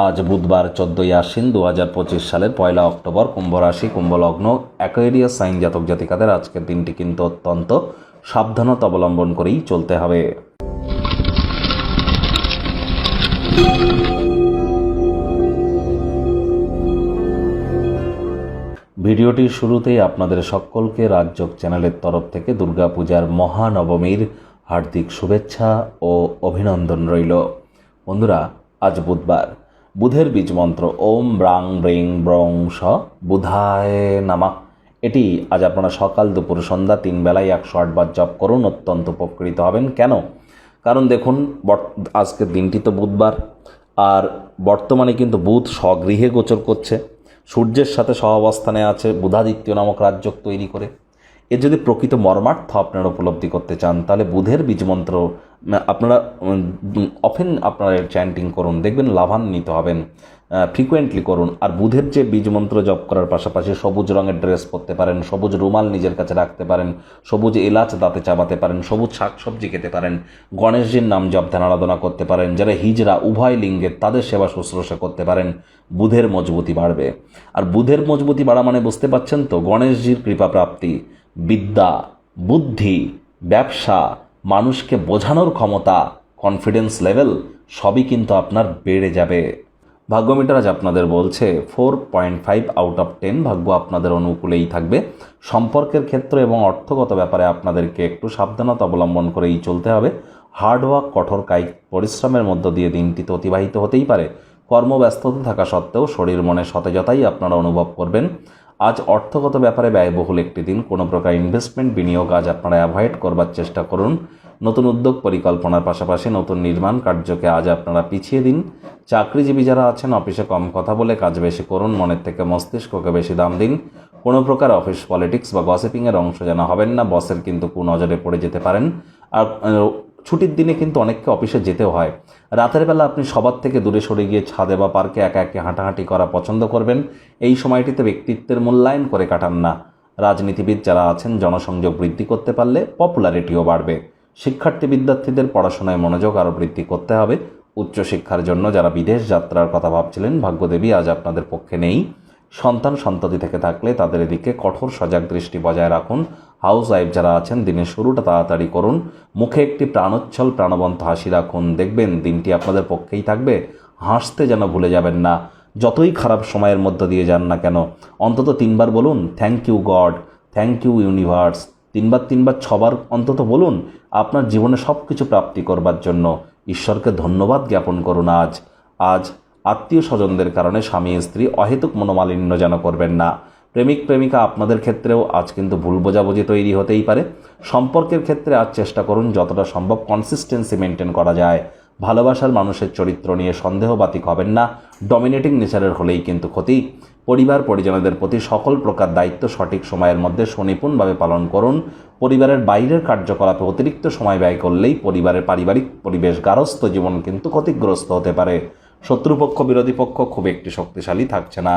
আজ বুধবার চোদ্দই আশ্বিন দু হাজার পঁচিশ সালের পয়লা অক্টোবর কুম্ভ রাশি কুম্ভ লগ্ন অ্যাকোয়েরিয়াস সাইন জাতক জাতিকাদের আজকের দিনটি কিন্তু অত্যন্ত সাবধানতা অবলম্বন করেই চলতে হবে। ভিডিওটির শুরুতেই আপনাদের সকলকে রাজযোগ চ্যানেলের তরফ থেকে দুর্গাপূজার মহানবমীর হার্দিক শুভেচ্ছা ও অভিনন্দন রইল। বন্ধুরা, আজ বুধবার। বুধের বীজ মন্ত্র ওম ব্রাং ব্রিং ব্রং স বুধায় নামা। এটি আজ আপনারা সকাল দুপুর সন্ধ্যা তিন বেলায় একশো আটবার জপ করুন, অত্যন্ত উপকৃত হবেন। কেন? কারণ দেখুন আজকের দিনটি তো বুধবার, আর বর্তমানে কিন্তু বুধ স্বগৃহে গোচর করছে। সূর্যের সাথে সহাবস্থানে আছে বুধাদিত্য নামক রাজ্য তৈরি করে। এর যদি প্রকৃত মর্মার্থ আপনারা উপলব্ধি করতে চান, তাহলে বুধের বীজমন্ত্র আপনারা অফেন আপনারা চ্যান্টিং করুন, দেখবেন লাভান্বিত হবেন ফ্রিকুয়েন্টলি করুন। আর বুধের যে বীজমন্ত্র জপ করার পাশাপাশি সবুজ রঙের ড্রেস পরতে পারেন, সবুজ রুমাল নিজের কাছে রাখতে পারেন, সবুজ এলাচ দাঁতে চাবাতে পারেন, সবুজ শাকসবজি খেতে পারেন, গণেশজির নাম জপ ধ্যান আরাধনা করতে পারেন, যারা হিজরা উভয় লিঙ্গের তাদের সেবা শুশ্রূষা করতে পারেন, বুধের মজবুতি বাড়বে। আর বুধের মজবুতি বাড়া মানে বুঝতে পারছেন তো, গণেশজির কৃপা প্রাপ্তি। বিদ্যা, বুদ্ধি, ব্যবসা, মানুষকে বোঝানোর ক্ষমতা কনফিডেন্স লেভেল সবই কিন্তু আপনার বেড়ে যাবে। ভাগ্যমিটার আজ আপনাদের বলছে four point five out of ten ভাগ্য আপনাদের অনুকূলেই থাকবে। সম্পর্কের ক্ষেত্র এবং অর্থগত ব্যাপারে আপনাদেরকে একটু সাবধানতা অবলম্বন করেই চলতে হবে। হার্ডওয়ার্ক কঠোর কায়িক পরিশ্রমের মধ্য দিয়ে দিনটি তো অতিবাহিত হতেই পারে। কর্মব্যস্ততা থাকা সত্ত্বেও শরীর মনে সতেজতাই আপনারা অনুভব করবেন। আজ অর্থগত ব্যাপারে ব্যয়বহুল একটি দিন। কোনো প্রকার ইনভেস্টমেন্ট বিনিয়োগ আজ আপনারা অ্যাভয়েড করবার চেষ্টা করুন। নতুন উদ্যোগ পরিকল্পনার পাশাপাশি নতুন নির্মাণ কার্যকে আজ আপনারা পিছিয়ে দিন। চাকরিজীবী যারা আছেন, অফিসে কম কথা বলে কাজ বেশি করুন। মনের থেকে মস্তিষ্ককে বেশি দাম দিন। কোনো প্রকার অফিস পলিটিক্স বা গসিপিংয়ের অংশ যেন হবেন না। বসের কিন্তু কুনজরে পড়ে যেতে পারেন। আর ছুটির দিনে কিন্তু অনেককে অফিসে যেতে হয়। রাতের বেলা আপনি সবার থেকে দূরে সরে গিয়ে ছাদে বা পার্কে একা একে হাঁটাহাঁটি করা পছন্দ করবেন। এই সময়টিতে ব্যক্তিত্বের মূল্যায়ন করে কাটান না। রাজনীতিবিদ যারা আছেন, জনসংযোগ বৃদ্ধি করতে পারলে পপুলারিটিও বাড়বে। শিক্ষার্থী বিদ্যার্থীদের পড়াশোনায় মনোযোগ আরও বৃদ্ধি করতে হবে। উচ্চশিক্ষার জন্য যারা বিদেশ যাত্রার কথা ভাবছিলেন, ভাগ্যদেবী আজ আপনাদের পক্ষে নেই। সন্তান সন্ততি থেকে থাকলে তাদের এদিকে কঠোর সজাগ দৃষ্টি বজায় রাখুন। হাউস ওয়াইফ যারা আছেন, দিনের শুরুটা তাড়াতাড়ি করুন। মুখে একটি প্রাণোচ্ছল প্রাণবন্ত হাসি রাখুন। দেখবেন দিনটি আপনাদের পক্ষেই থাকবে। হাসতে যেন ভুলে যাবেন না। যতই খারাপ সময়ের মধ্য দিয়ে যান না কেন, অন্তত তিনবার বলুন thank you God thank you universe তিনবার তিনবার, ছবার অন্তত বলুন, আপনার জীবনে সব কিছু প্রাপ্তি করবার জন্য ঈশ্বরকে ধন্যবাদ জ্ঞাপন করুন আজ। আজ আত্মীয় স্বজনদের কারণে স্বামী স্ত্রী অহেতুক মনোমালিন্য যেন করবেন না। প্রেমিক প্রেমিকা আপনাদের ক্ষেত্রেও আজ কিন্তু ভুল বোঝাবুঝি তৈরি হতেই পারে। সম্পর্কের ক্ষেত্রে আজ চেষ্টা করুন যতটা সম্ভব কনসিস্টেন্সি মেনটেন করা যায়। ভালোবাসার মানুষের চরিত্র নিয়ে সন্দেহবাতিক হবেন না। ডমিনেটিং নেচারের হলেই কিন্তু ক্ষতি। পরিবার, পরিজনদের প্রতি সকল প্রকার দায়িত্ব সঠিক সময়ের মধ্যে সুনিপুণভাবে পালন করুন। পরিবারের বাইরের কার্যকলাপে অতিরিক্ত সময় ব্যয় করলেই পরিবারের পারিবারিক পরিবেশ গারস্থ জীবন কিন্তু ক্ষতিগ্রস্ত হতে পারে। শত্রুপক্ষ, বিরোধী পক্ষ খুব একটি শক্তিশালী থাকছে না।